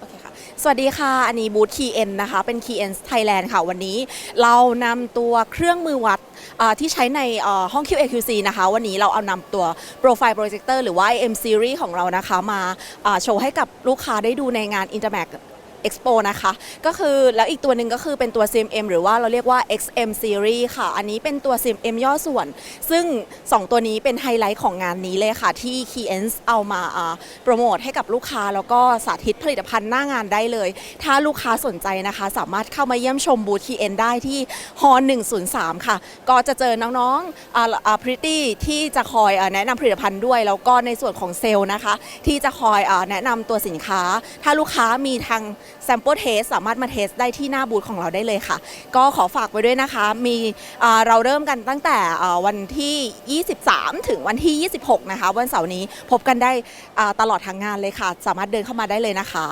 โอเคค่ะสวัสดีค่ะ อันนี้บูธ KN นะคะ เป็น KN Thailand ค่ะ วันนี้เรานำตัวเครื่องมือวัดที่ใช้ในอ่าห้อง QAQC นะคะ วันนี้เราเอานำตัว Profile Projector หรือว่า IM Series ของเรานะคะ มาอ่าโชว์ให้กับลูกค้าได้ดูในงาน Intermac Expo นะคะ ก็คือแล้วอีกตัวหนึ่งก็คือเป็นตัว CMM หรือว่าเราเรียกว่า XM Series ค่ะ อันนี้เป็นตัว CMM ย่อส่วน ซึ่ง 2 ตัวนี้เป็นไฮไลท์ของงานนี้เลยค่ะ ที่ k e y e n s เอามาโปรโมทให้กับลูกค้า แล้วก็สาธิตผลิตภัณฑ์หน้างานได้เลย ถ้าลูกค้าสนใจนะคะ สามารถเข้ามาเยี่ยมชมบูธ k e y e n ได้ที่ฮอ103 ค่ะ ก็จะเจอน้องๆอาอ่าพริตตี้ที่จะคอยอแนะนำผลิตภัณฑ์ด้วย แล้วก็ในส่วนของเซลล์นะคะ ที่จะคอยอแนะนำตัวสินค้า ถ้าลูกค้ามีทาง sample test สามารถมาเทสได้ที่หน้าบูธของเราได้เลยค่ะ ก็ขอฝากไว้ด้วยนะคะ มีเราเริ่มกันตั้งแต่วันที่ 23 ถึงวันที่ 26 นะคะ วันเสาร์นี้พบกันได้ตลอดทั้งงานเลยค่ะ สามารถเดินเข้ามาได้เลยนะคะ